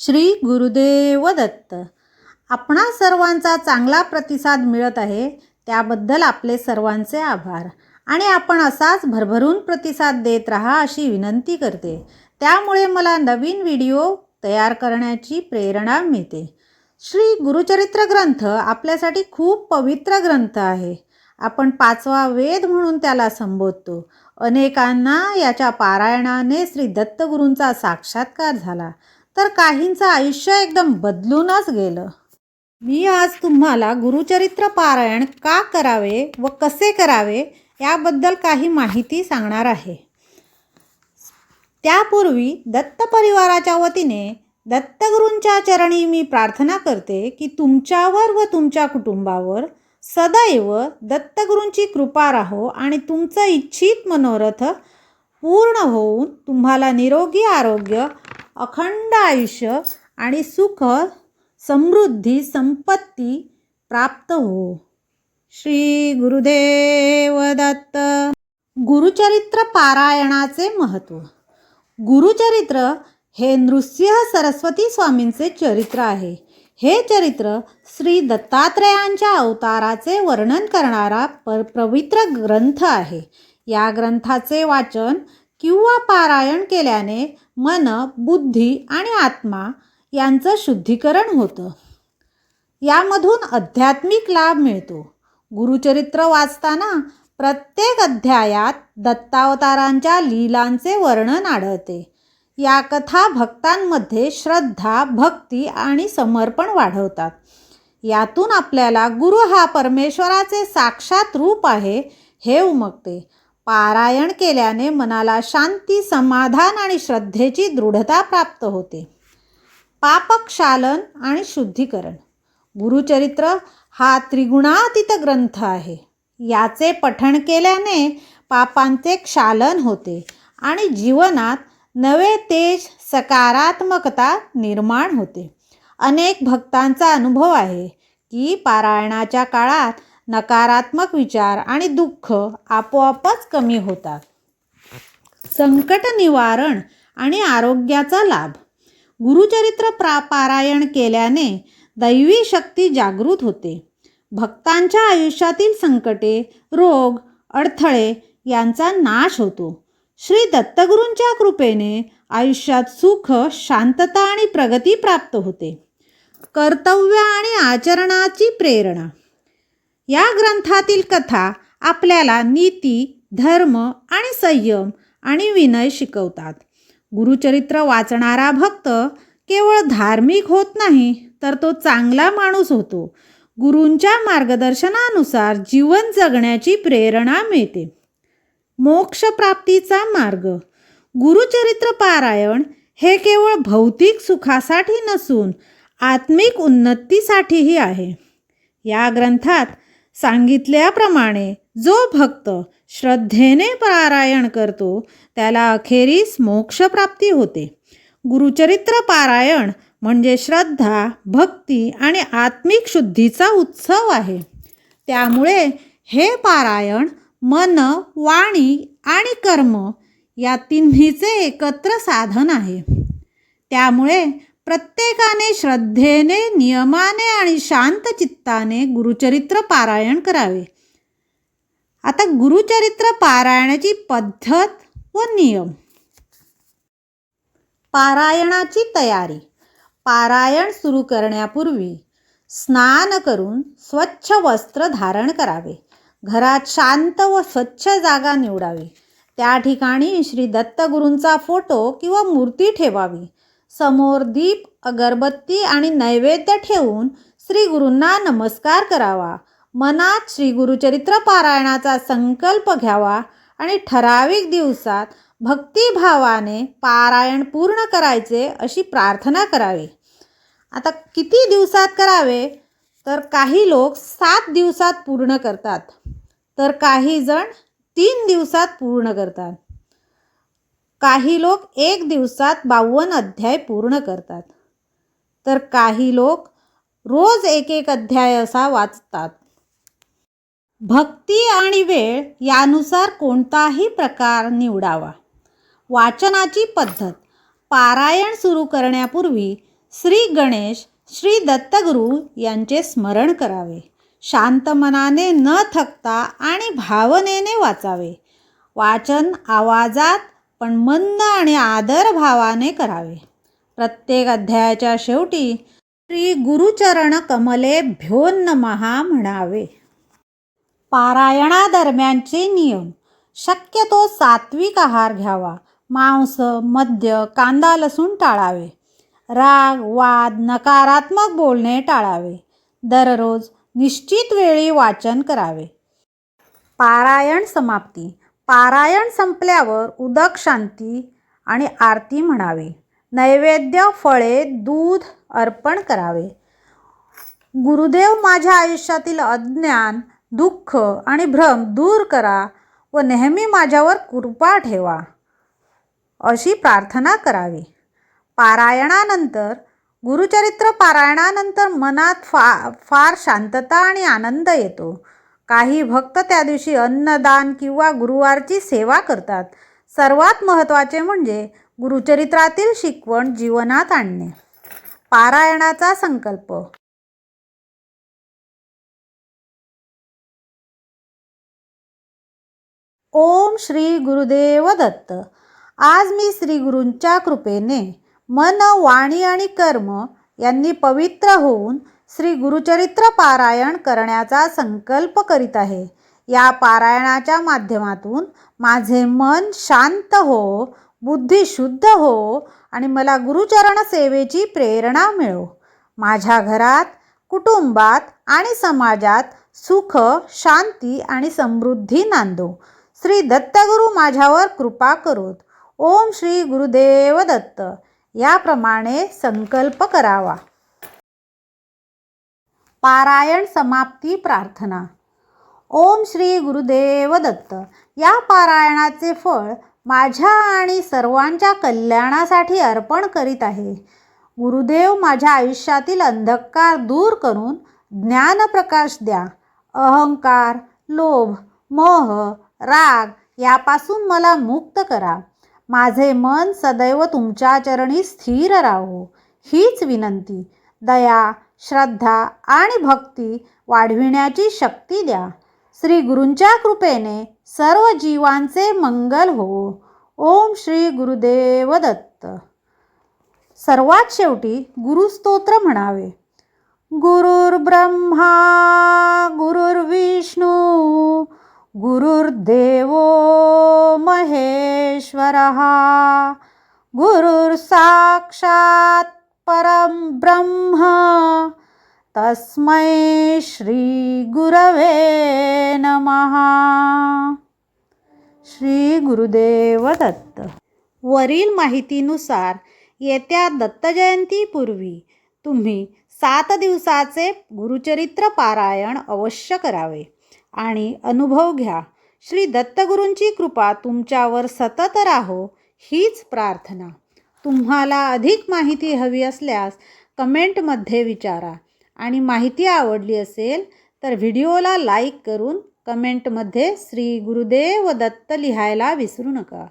श्री गुरुदेव दत्त. आपणा सर्वांचा चांगला प्रतिसाद मिळत आहे त्याबद्दल आपले सर्वांचे आभार. आणि आपण असाच भरभरून प्रतिसाद देत राहा अशी विनंती करते. त्यामुळे मला नवीन व्हिडिओ तयार करण्याची प्रेरणा मिळते. श्री गुरुचरित्र ग्रंथ आपल्यासाठी खूप पवित्र ग्रंथ आहे. आपण पाचवा वेद म्हणून त्याला संबोधतो. अनेकांना याच्या पारायणाने श्री दत्तगुरूंचा साक्षात्कार झाला. तर काहींचं आयुष्य एकदम बदलूनच गेलं. मी आज तुम्हाला गुरुचरित्र पारायण का करावे व कसे करावे याबद्दल काही माहिती सांगणार आहे. त्यापूर्वी दत्त परिवाराच्या वतीने दत्तगुरूंच्या चरणी मी प्रार्थना करते की तुमच्यावर व तुमच्या कुटुंबावर सदैव दत्तगुरूंची कृपा राहो आणि तुमचं इच्छित मनोरथ पूर्ण होऊन तुम्हाला निरोगी आरोग्य अखंड आयुष्य आणि सुख समृद्धी संपत्ती प्राप्त हो. श्री गुरुदेव दत्त. गुरुचरित्र पारायणाचे महत्त्व गुरुचरित्र हे नृसिंह सरस्वती स्वामींचे चरित्र आहे. हे चरित्र श्री दत्तात्रेयांच्या अवताराचे वर्णन करणारा प पवित्र ग्रंथ आहे. या ग्रंथाचे वाचन किंवा पारायण केल्याने मन बुद्धी आणि आत्मा यांचं शुद्धीकरण होतं. यामधून आध्यात्मिक लाभ मिळतो. गुरुचरित्र वाचताना प्रत्येक अध्यायात दत्तावतारांच्या लीलांचे वर्णन आढळते. या कथा भक्तांमध्ये श्रद्धा भक्ती आणि समर्पण वाढवतात. यातून आपल्याला गुरु हा परमेश्वराचे साक्षात रूप आहे हे उमगते. पारायण केल्याने मनाला शांती समाधान आणि श्रद्धेची दृढता प्राप्त होते. पापक्षालन आणि शुद्धीकरण. गुरुचरित्र हा त्रिगुणातीत ग्रंथ आहे. याचे पठण केल्याने पापांचे क्षालन होते आणि जीवनात नवे तेज सकारात्मकता निर्माण होते. अनेक भक्तांचा अनुभव आहे की पारायणाच्या काळात नकारात्मक विचार आणि दुःख आपोआपच कमी होतात. संकट निवारण आणि आरोग्याचा लाभ. गुरुचरित्र प्रा पारायण केल्याने दैवी शक्ती जागृत होते. भक्तांच्या आयुष्यातील संकटे रोग अडथळे यांचा नाश होतो. श्री दत्तगुरूंच्या कृपेने आयुष्यात सुख शांतता आणि प्रगती प्राप्त होते. कर्तव्य आणि आचरणाची प्रेरणा. या ग्रंथातील कथा आपल्याला नीती धर्म आणि संयम आणि विनय शिकवतात. गुरुचरित्र वाचणारा भक्त केवळ धार्मिक होत नाही तर तो चांगला माणूस होतो. गुरूंच्या मार्गदर्शनानुसार जीवन जगण्याची प्रेरणा मिळते. मोक्षप्राप्तीचा मार्ग. गुरुचरित्र पारायण हे केवळ भौतिक सुखासाठी नसून आत्मिक उन्नतीसाठीही आहे. या ग्रंथात सांगितल्याप्रमाणे जो भक्त श्रद्धेने पारायण करतो त्याला अखेरीस मोक्षप्राप्ती होते. गुरुचरित्र पारायण म्हणजे श्रद्धा भक्ती आणि आत्मिक शुद्धीचा उत्सव आहे. त्यामुळे हे पारायण मन वाणी आणि कर्म या तिन्हीचे एकत्र साधन आहे. त्यामुळे प्रत्येकाने श्रद्धेने नियमाने आणि शांत चित्ताने गुरुचरित्र पारायण करावे. आता गुरुचरित्र पारायणाची पद्धत व नियम. पारायणाची तयारी. पारायण सुरू करण्यापूर्वी स्नान करून स्वच्छ वस्त्र धारण करावे. घरात शांत व स्वच्छ जागा निवडावी. त्या ठिकाणी श्री दत्तगुरूंचा फोटो किंवा मूर्ती ठेवावी. समोर दीप अगरबत्ती आणि नैवेद्य ठेवून श्री गुरूंना नमस्कार करावा. मनात श्री गुरुचरित्र पारायणाचा संकल्प घ्यावा आणि ठराविक दिवसात भक्तिभावाने पारायण पूर्ण करायचे अशी प्रार्थना करावी. आता किती दिवसात करावे? तर काही लोक सात दिवसात पूर्ण करतात. तर काही जण तीन दिवसात पूर्ण करतात. काही लोक एक दिवसात बावन्न अध्याय पूर्ण करतात. तर काही लोक रोज एक एक अध्याय असा वाचतात. भक्ती आणि वेळ यानुसार कोणताही प्रकार निवडावा. वाचनाची पद्धत. पारायण सुरू करण्यापूर्वी श्री गणेश श्री दत्तगुरू यांचे स्मरण करावे. शांत मनाने न थकता आणि भावनेने वाचावे. वाचन आवाजात पण मंद आणि आदर भावाने करावे. प्रत्येक अध्यायाच्या शेवटी श्री गुरुचरण कमले भ्योन्न महा म्हणावे. पारायणादरम्यानचे नियम. शक्यतो सात्विक आहार घ्यावा. मांस मद्य कांदा लसूण टाळावे. राग वाद नकारात्मक बोलणे टाळावे. दररोज निश्चित वेळी वाचन करावे. पारायण समाप्ती. पारायण संपल्यावर उदक शांती आणि आरती म्हणावी. नैवेद्य फळे दूध अर्पण करावे. गुरुदेव माझ्या आयुष्यातील अज्ञान दुःख आणि भ्रम दूर करा व नेहमी माझ्यावर कृपा ठेवा अशी प्रार्थना करावी. पारायणानंतर गुरुचरित्र पारायणानंतर मनात फा फार शांतता आणि आनंद येतो. काही भक्त त्या दिवशी अन्नदान किंवा गुरुवारची सेवा करतात. सर्वात महत्त्वाचे म्हणजे गुरुचरित्रातील शिकवण जीवनात आणणे. पारायणाचा संकल्प. ओम श्री गुरुदेव दत्त. आज मी श्री गुरूंच्या कृपेने मन वाणी आणि कर्म यांनी पवित्र होऊन श्री गुरुचरित्र पारायण करण्याचा संकल्प करीत आहे. या पारायणाच्या माध्यमातून माझे मन शांत हो बुद्धी शुद्ध हो आणि मला गुरुचरण सेवेची प्रेरणा मिळो. माझ्या घरात कुटुंबात आणि समाजात सुख शांती आणि समृद्धी नांदो. श्री दत्तगुरू माझ्यावर कृपा करोत. ओम श्री गुरुदेव दत्त. याप्रमाणे संकल्प करावा. पारायण समाप्ती प्रार्थना. ओम श्री गुरुदेव दत्त. या पारायणाचे फळ माझ्या आणि सर्वांच्या कल्याणासाठी अर्पण करीत आहे. गुरुदेव माझ्या आयुष्यातील अंधकार दूर करून ज्ञानप्रकाश द्या. अहंकार लोभ मोह राग यापासून मला मुक्त करा. माझे मन सदैव तुमच्या चरणी स्थिर राहो हीच विनंती. दया श्रद्धा आणि भक्ती वाढविण्याची शक्ती द्या. श्री गुरूंच्या कृपेने सर्व जीवांचे मंगल हो. ओम श्री गुरुदेव दत्त. सर्वात शेवटी गुरुस्तोत्र म्हणावे. गुरुर्ब्रह्मा गुरुर्विष्णू गुरुर्देवो महेश्वरः. गुरुर्साक्षात परं ब्रह्म। तस्मै श्रीगुरवे नमः। श्री गुरुदेव दत्त। वरील माहितीनुसार येत्या दत्तजयंतीपूर्वी तुम्ही सात दिवसाचे गुरुचरित्र पारायण अवश्य करावे आणि अनुभव घ्या. श्री दत्तगुरूंची कृपा तुमच्यावर सतत राहो हीच प्रार्थना. तुम्हाला अधिक माहिती हवी असल्यास कमेंटमध्ये विचारा. आणि माहिती आवडली असेल तर व्हिडिओला लाईक करून कमेंटमध्ये श्री गुरुदेव दत्त लिहायला विसरू नका.